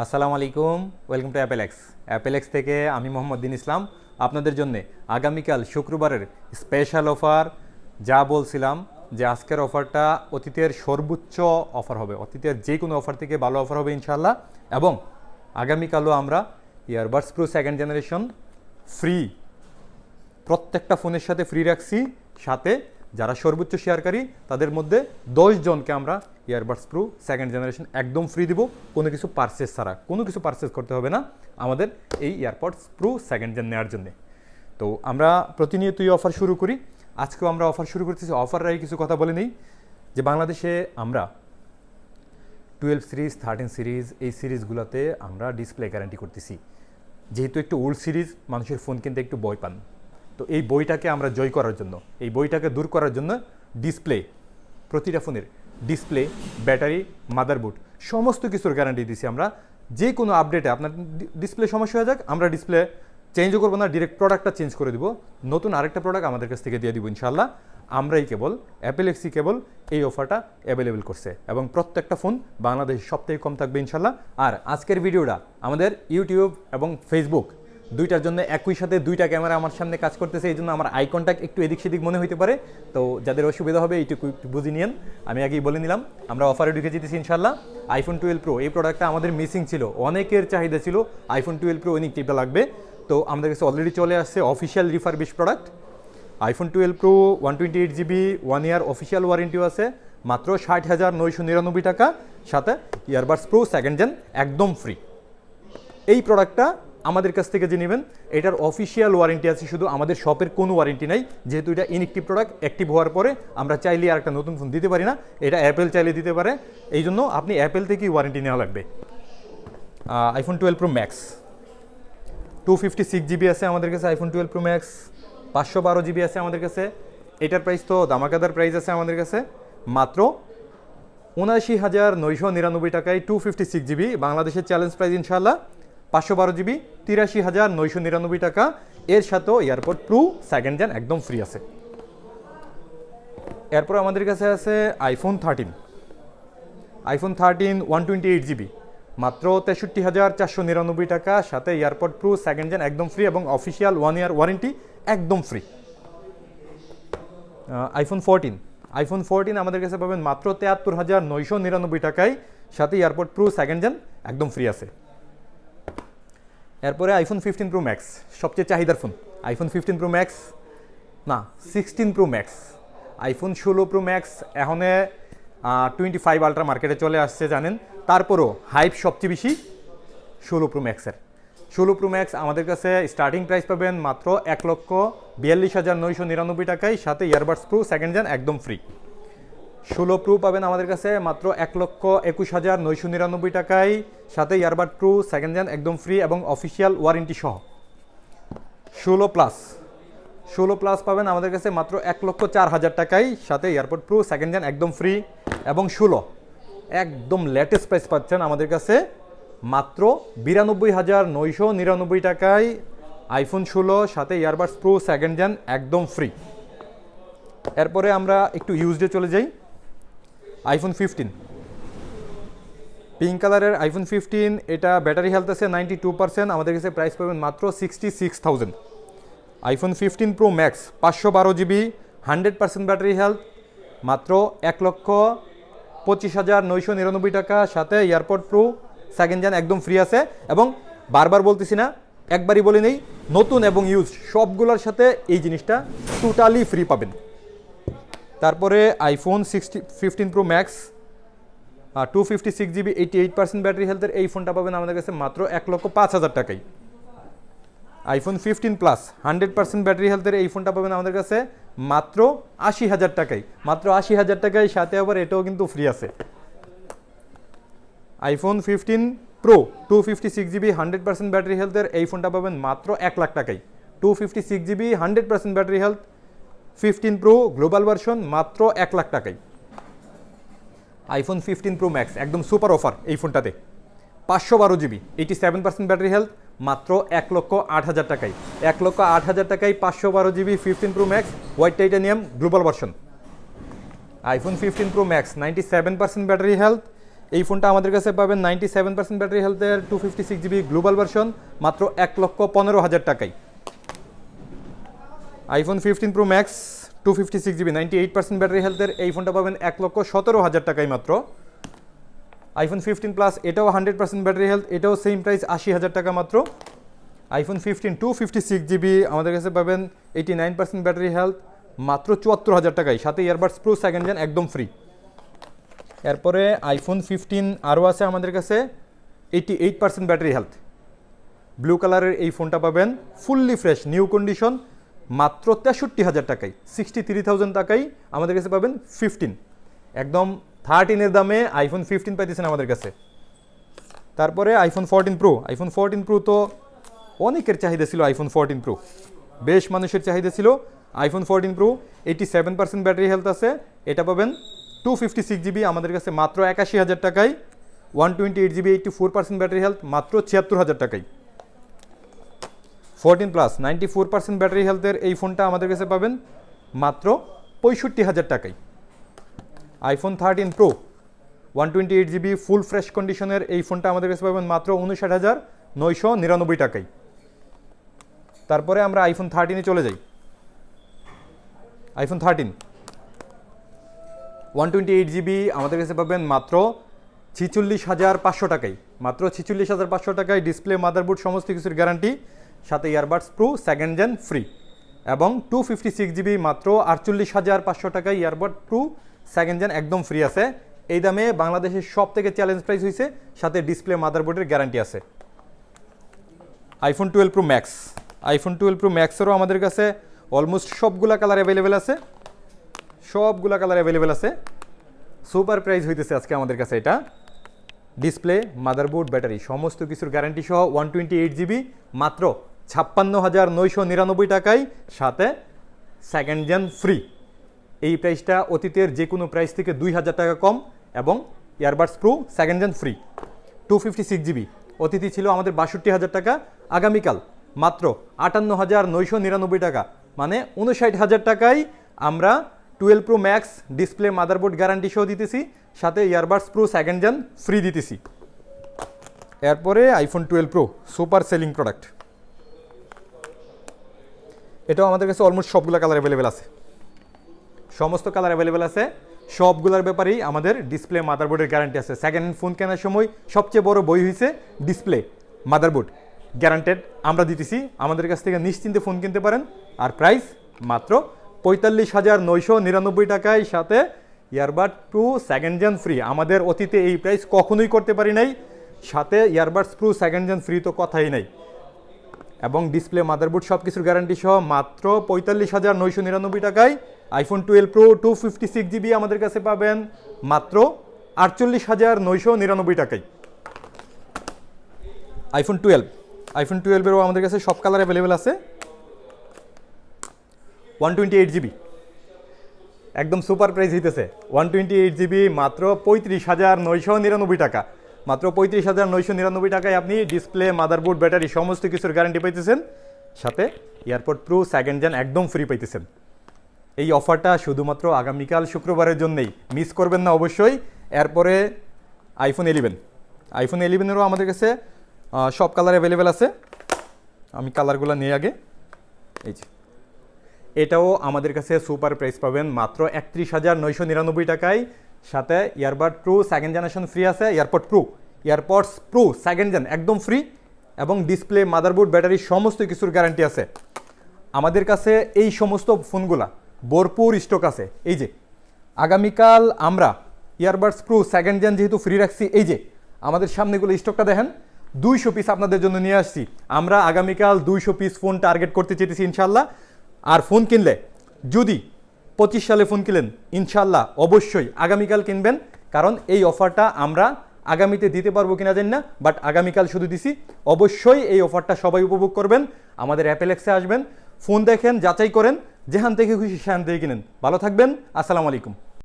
আসসালামু আলাইকুম, welcome to অ্যাপেলেক্স। অ্যাপেলেক্স থেকে আমি মোহাম্মদ দিন ইসলাম। আপনাদের জন্য আগামীকাল শুক্রবারের স্পেশাল অফার যা বলছিলাম যে আজকের অফারটা অতীতের সর্বোচ্চ অফার হবে। অতীতের যে কোনো অফার থেকে ভালো অফার হবে ইনশাল্লাহ এবং আগামীকালও আমরা earbuds pro second generation free প্রত্যেকটা ফোনের সাথে ফ্রি রাখছি। সাথে যারা সর্বোচ্চ শেয়ারকারী, তাদের মধ্যে জনকে আমরা ইয়ারবাডস প্রো সেকেন্ড জেনারেশন একদম ফ্রি দিব। কোনো কিছু পারচেস ছাড়া, কোনো কিছু পারচেস করতে হবে না আমাদের এই ইয়ারপডস প্রো সেকেন্ড জেন নেওয়ার জন্যে। তো আমরা প্রতিনিয়তই অফার শুরু করি। আজকেও আমরা অফার শুরু করতেছি। অফাররাই কিছু কথা বলে নেই। যে বাংলাদেশে আমরা টুয়েলভ সিরিজ থার্টিন সিরিজ এই সিরিজগুলোতে আমরা ডিসপ্লে গ্যারান্টি করতেছি। যেহেতু একটু ওল্ড সিরিজ মানুষের ফোন কিনতে একটু ভয় পান। তো এই বইটাকে আমরা জয় করার জন্য, এই বইটাকে দূর করার জন্য ডিসপ্লে প্রতিটা ফোনের ডিসপ্লে ব্যাটারি মাদারবোর্ড সমস্ত কিছুর গ্যারান্টি দিছি আমরা। যে কোনো আপডেটে আপনার ডিসপ্লে সমস্যা হয়ে যাক, আমরা ডিসপ্লে চেঞ্জও করব না ডিরেক্ট প্রোডাক্টটা চেঞ্জ করে দিব। নতুন আরেকটা প্রোডাক্ট আমাদের কাছ থেকে দিয়ে দিব ইনশাল্লাহ আমরাই কেবল অ্যাপেলেক্সি কেবল এই অফারটা অ্যাভেলেবেল করছে এবং প্রত্যেকটা ফোন বাংলাদেশ সবথেকে কম থাকবে ইনশাল্লাহ আর আজকের ভিডিওটা আমাদের ইউটিউব এবং ফেসবুক দুইটার জন্য একই সাথে দুইটা ক্যামেরা আমার সামনে কাজ করতেছে, এই জন্য আমার আই কন্ট্যাক্ট একটু এদিক সেদিক মনে হতে পারে। তো যাদের অসুবিধা হবে, এইটুকু একটু বুঝে নিন আমি আগেই বলে নিলাম, আমরা অফারে ঢুকে যেতেছি ইনশাল্লাহ আইফোন টুয়েলভ প্রো এই প্রোডাক্টটা আমাদের মিসিং ছিল, অনেকের চাহিদা ছিল আইফোন টুয়েলভ প্রো অনেক টিপটা লাগবে। তো আমাদের কাছে অলরেডি চলে আসছে official refurbish product iPhone twelve pro one twenty eight GB one year official ওয়ারেন্টিও আছে, মাত্র ষাট হাজার নয়শো নিরানব্বই টাকা। সাথে ইয়ারবাডস প্রো সেকেন্ড জেন একদম ফ্রি এই প্রোডাক্টটা আমাদের কাছ থেকে যে নেবেন, এটার অফিসিয়াল ওয়ারেন্টি আছে, শুধু আমাদের শপের কোনো ওয়ারেন্টি নাই। যেহেতু এটা ইনএক্টিভ প্রোডাক্ট অ্যাক্টিভ হওয়ার পরে আমরা চাইলে আর একটা নতুন ফোন দিতে পারি না। এটা অ্যাপেল চাইলে দিতে পারে। এই জন্য আপনি অ্যাপেল থেকেই ওয়ারেন্টি নেওয়া লাগবে। IPhone twelve pro max two fifty six GB আছে আমাদের কাছে আইফোন টুয়েলভ প্রো ম্যাক্স পাঁচশো বারো জিবি আছে আমাদের কাছে। এটার প্রাইস তো দামাকাদার প্রাইস আছে আমাদের কাছে। মাত্র উনআশি হাজার নয়শো নিরানব্বই টাকায় টু ফিফটি সিক্স জিবি বাংলাদেশের চ্যালেঞ্জ প্রাইস ইনশাল্লাহ পাঁচশো বারো জিবি, তিরাশি হাজার নয়শো নিরানব্বই টাকা। এর সাথেও এয়ারপোর্ট প্রু সেকেন্ড জেন একদম ফ্রি আছে। এরপর আমাদের কাছে আছে iPhone thirteen iPhone thirteen one twenty eight GB. মাত্র তেষট্টি হাজার চারশো নিরানব্বই টাকা, সাথে এয়ারপোর্ট প্রু সেকেন্ড জেন একদম ফ্রি এবং অফিসিয়াল ওয়ান ইয়ার ওয়ারেন্টি একদম free iPhone fourteen iPhone fourteen আমাদের কাছে পাবেন মাত্র তেয়াত্তর হাজার নয়শো নিরানব্বই টাকায়, সাথে এয়ারপোর্ট প্রু সেকেন্ড জেন একদম ফ্রি আছে। এরপরে আইফোন ফিফটিন প্রো ম্যাক্স সবচেয়ে চাহিদার phone iPhone fifteen pro max না সিক্সটিন প্রো ম্যাক্স আইফোন ষোলো প্রো ম্যাক্স এখনে টোয়েন্টি ফাইভ আলট্রা মার্কেটে চলে আসছে, জানেন? তারপরও হাইপ সবচেয়ে বেশি ষোলো প্রো ম্যাক্সের ষোলো প্রো ম্যাক্স আমাদের কাছে স্টার্টিং প্রাইস পাবেন মাত্র এক লক্ষ বিয়াল্লিশ হাজার নয়শো নিরানব্বই টাকায়, সাথে ইয়ারবাডস প্রো সেকেন্ড জেন একদম ফ্রি ষোলো প্রো পাবেন আমাদের কাছে, মাত্র এক লক্ষ একুশ হাজার নয়শো নিরানব্বই টাকায়। সাথে ইয়ারবাড প্রু সেকেন্ড জেন একদম ফ্রি এবং অফিসিয়াল ওয়ারেন্টি সহ। ষোলো প্লাস ষোলো প্লাস পাবেন আমাদের কাছে মাত্র এক লক্ষ চার হাজার টাকায়। সাথে এয়ারপোর্ট প্রো সেকেন্ড জেন একদম ফ্রি এবং ষোলো। একদম লেটেস্ট প্রাইস পাচ্ছেন আমাদের কাছে মাত্র বিরানব্বই হাজার নয়শো নিরানব্বই টাকায়। আইফোন ষোলো, সাথে ইয়ারবাডস প্রো সেকেন্ড জেন একদম ফ্রি এরপরে আমরা একটু ইউজডে চলে যাই। আইফোন ফিফটিন পিঙ্ক কালারের আইফোন ফিফটিন এটা ব্যাটারি হেলথ আছে নাইনটি টু পার্সেন্ট আমাদের কাছে প্রাইস পাবেন মাত্র sixty six thousand iPhone fifteen pro max পাঁচশো বারো GB hundred percent battery health মাত্র এক লক্ষ পঁচিশ হাজার নয়শো নিরানব্বই টাকা, সাথে এয়ারপোর্ট প্রো সেকেন্ড জেন একদম ফ্রি আছে, এবং বারবার বলতেছি না, একবারই বলে নেই, নতুন এবং ইউজ সবগুলোর সাথে এই জিনিসটা টোটালি ফ্রি পাবেন। তারপরে iPhone sixty fifteen pro max আর two fifty six GB eighty eight percent battery হেলথের এই ফোনটা পাবেন আমাদের কাছে মাত্র এক লক্ষ পাঁচ হাজার টাকাই iPhone fifteen plus hundred percent battery হেলথের এই ফোনটা পাবেন আমাদের কাছে মাত্র আশি হাজার টাকাই মাত্র আশি হাজার টাকায়, সাথে আবার এটাও কিন্তু ফ্রি আছে। IPhone fifteen pro two fifty six GB hundred percent battery হেলথের এই ফোনটা পাবেন মাত্র এক লাখ টাকাই two fifty six GB hundred percent battery health fifteen pro global version মাত্র এক লাখ টাকায়। আইফোন ফিফটিন প্রো ম্যাক্স, একদম সুপার অফার এই ফোনটাতে। পাঁচশো বারো GB, eighty seven percent battery health, মাত্র এক লক্ষ আট হাজার টাকায়। এক লক্ষ আট হাজার টাকায় পাঁচশো বারো GB fifteen pro max, white titanium global version. IPhone fifteen pro max, ninety seven percent battery health. এই ফোনটা আমাদের কাছে পাবেন নাইনটি সেভেন পার্সেন্ট ব্যাটারি হেলথের, two fifty six GB global version, মাত্র এক লক্ষ পনেরো হাজার টাকায়। IPhone fifteen pro max two fifty six GB ninety eight percent battery হেলথের এই ফোনটা পাবেন এক লক্ষ সতেরো হাজার টাকায় মাত্র। আইফোন ফিফটিন প্লাস এটাও হান্ড্রেড পার্সেন্ট ব্যাটারি হেলথ এটাও সেম প্রাইস আশি হাজার টাকা মাত্র। IPhone fifteen two fifty six GB আমাদের কাছে পাবেন eighty nine percent battery health মাত্র চুয়াত্তর হাজার টাকায়। সাথে ইয়ারবাডস প্রো সেকেন্ড জেন একদম ফ্রি এরপরে আইফোন ফিফটিন আরও আছে আমাদের কাছে eighty eight percent battery health blue কালারের এই ফোনটা পাবেন ফুললি ফ্রেশ নিউ কন্ডিশন মাত্র তেষট্টি হাজার টাকায় সিক্সটি থ্রি থাউজেন্ড টাকায় আমাদের কাছে পাবেন ফিফটিন একদম থার্টিনের দামে আইফোন ফিফটিন পাইতেছেন আমাদের কাছে। তারপরে iPhone fourteen pro iPhone fourteen pro তো অনেকের চাহিদা ছিল আইফোন ফোরটিন প্রো বেশ মানুষের চাহিদা ছিল iPhone fourteen pro eighty seven percent battery health আছে। এটা পাবেন টু ফিফটি সিক্স জিবি আমাদের কাছে মাত্র একাশি হাজার টাকায় one twenty eight GB eighty four percent battery health মাত্র ছিয়াত্তর হাজার টাকায়। Fourteen plus, ninety four percent battery হেলথের এই ফোনটা আমাদের কাছে পাবেন মাত্র পঁয়ষট্টি হাজার টাকায়। IPhone thirteen pro one twenty eight GB full fresh কন্ডিশনের এই ফোনটা আমাদের কাছে পাবেন মাত্র উনষাট হাজার নয়শো নিরানব্বই টাকায়। তারপরে আমরা আইফোন থার্টিনে চলে যাই। IPhone thirteen one twenty eight GB আমাদের কাছে পাবেন মাত্র ছিচল্লিশ হাজার পাঁচশো টাকায়। মাত্র ছিচল্লিশ হাজার পাঁচশো টাকায় ডিসপ্লে মাদারবোর্ড সমস্ত কিছুর গ্যারান্টি সাথে earbuds pro second gen free এবং টু ফিফটি সিক্স জিবি মাত্র আটচল্লিশ হাজার পাঁচশো টাকায় ইয়ারবাড প্রো সেকেন্ড জেন একদম ফ্রি আছে। এই দামে বাংলাদেশের সব থেকে চ্যালেঞ্জ প্রাইস হয়েছে সাথে ডিসপ্লে মাদারবোর্ডের গ্যারান্টি আছে। IPhone twelve pro max iPhone twelve pro ম্যাক্সেরও আমাদের কাছে অলমোস্ট সবগুলা কালার অ্যাভেলেবেল আছে। সবগুলা কালার অ্যাভেলেবেল আছে। সুপার প্রাইস হইতেছে আজকে আমাদের কাছে এটা। ডিসপ্লে মাদারবোর্ড ব্যাটারি সমস্ত কিছুর গ্যারান্টি সহ ওয়ান টোয়েন্টি এইট জিবি মাত্র ছাপ্পান্ন হাজার নয়শো নিরানব্বই টাকায় সাথে সেকেন্ড জেন ফ্রি এই প্রাইসটা অতীতের যে কোনো প্রাইস থেকে দুই হাজার টাকা কম এবং earbuds pro second gen free two fifty six GB অতিথি ছিল আমাদের বাষট্টি হাজার টাকা। আগামীকাল মাত্র আটান্ন হাজার নয়শো নিরানব্বই টাকা। মানে উনষাট হাজার টাকায় আমরা twelve pro max display motherboard guarantee সহ দিতেছি, সাথে earbuds pro second gen free দিতেছি। এরপরে iPhone twelve pro super selling product এটাও আমাদের কাছে অলমোস্ট সবগুলো কালার অ্যাভেলেবেল আছে। সমস্ত কালার অ্যাভেলেবেল আছে। সবগুলোর ব্যাপারেই আমাদের ডিসপ্লে মাদারবোর্ডের গ্যারান্টি আছে। সেকেন্ড হ্যান্ড ফোন কেনার সময় সবচেয়ে বড় বই হয়েছে ডিসপ্লে মাদারবোর্ড গ্যারান্টেড আমরা দিতেছি। আমাদের কাছ থেকে নিশ্চিন্তে ফোন কিনতে পারেন। আর প্রাইস মাত্র পঁয়তাল্লিশ হাজার নয়শো নিরানব্বই টাকায় সাথে earbud pro second gen free আমাদের অতীতে এই প্রাইস কখনোই করতে পারি নাই। সাথে earbuds pro second gen free তো কথাই নাই। এবং ডিসপ্লে, মাদারবোর্ড সব কিছুর গ্যারান্টি সহ মাত্র পঁয়তাল্লিশ হাজার নয়শো নিরানব্বই টাকায় iPhone twelve pro two fifty six GB আমাদের কাছে পাবেন মাত্র আটচল্লিশ হাজার নয়শো নিরানব্বই টাকায়। আইফোন টুয়েলভ আইফোন টুয়েলভেরও আমাদের কাছে সব কালার অ্যাভেলেবেল আছে। ওয়ান টোয়েন্টি এইট জিবি একদম সুপার প্রাইস হইতেছে। ওয়ান টোয়েন্টি এইট জিবি মাত্র পঁয়ত্রিশ হাজার নয়শো নিরানব্বই টাকা। মাত্র পঁয়ত্রিশ হাজার নয়শো নিরানব্বই টাকায় আপনি ডিসপ্লে, মাদারবোর্ড, ব্যাটারি সমস্ত কিছুর গ্যারান্টি পাইতেছেন। সাথে এয়ারপোর্ট প্রো সেকেন্ড জেন একদম ফ্রি পাইতেছেন। এই অফারটা শুধুমাত্র আগামীকাল শুক্রবারের জন্যই। মিস করবেন না অবশ্যই। এরপরে আইফোন এলিভেন আইফোন এলিভেনেরও আমাদের কাছে সব কালার অ্যাভেলেবেল আছে। আমি কালারগুলো নিয়ে আগে। এই যে। এটাও আমাদের কাছে সুপার প্রাইস পাবেন মাত্র একত্রিশ হাজার নয়শো নিরানব্বই টাকায়। সাথে earbud pro second generation free আছে AirPod pro AirPods pro second gen একদম ফ্রি এবং ডিসপ্লে মাদারবোর্ড ব্যাটারি সমস্ত কিছুর গ্যারান্টি আছে। আমাদের কাছে এই সমস্ত ফোনগুলা ভরপুর স্টক আছে। এই যে, আগামীকাল আমরা ইয়ারবাডস প্রো সেকেন্ড জেন যেহেতু ফ্রি রাখছি, এই যে, আমাদের সামনেগুলো স্টকটা দেখেন, দুইশো পিস আপনাদের জন্য নিয়ে আসছি। আমরা আগামীকাল দুইশো পিস ফোন টার্গেট করতে চেয়েছি ইনশাল্লাহ আর ফোন কিনলে, যদি পঁচিশ সালে ফোন কিনলেন। ইনশাল্লাহ অবশ্যই আগামীকাল কিনবেন, কারণ এই অফারটা আমরা আগামীতে দিতে পারব কিনা জানি না বাট আগামীকাল শুধু দিছি। অবশ্যই এই অফারটা সবাই উপভোগ করবেন, আমাদের অ্যাপেলেক্সে আসবেন। ফোন দেখেন, যাচাই করেন, যেখান থেকে খুশি সেখান থেকে কিনেন। ভালো থাকবেন, আসসালামু আলাইকুম।